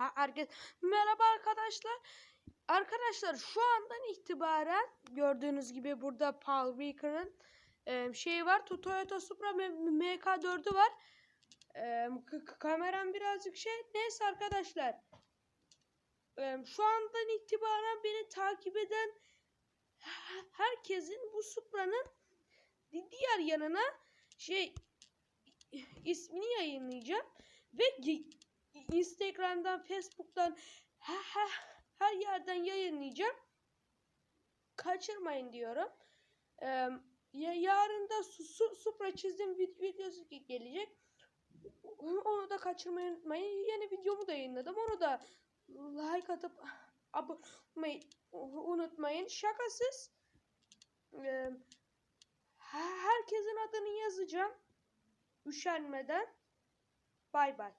Herkes merhaba arkadaşlar. Arkadaşlar şu andan itibaren gördüğünüz gibi burada Paul Walker'ın e, şeyi var. To- Toyota Supra M- MK4'ü var. E, kameram birazcık şey. Neyse arkadaşlar. E, şu andan itibaren beni takip eden he- herkesin bu Supra'nın di- diğer yanına şey ismini yayınlayacağım ve Instagram'dan, Facebook'tan her, yerden yayınlayacağım. Kaçırmayın diyorum. Ee, ya yarın da su, su, Supra çizim vid- videosu ge- gelecek. Onu da kaçırmayı unutmayın. Yeni videomu da yayınladım. Onu da like atıp abone unutmayın. Şakasız. Ee, herkesin adını yazacağım. Üşenmeden. Bay bay.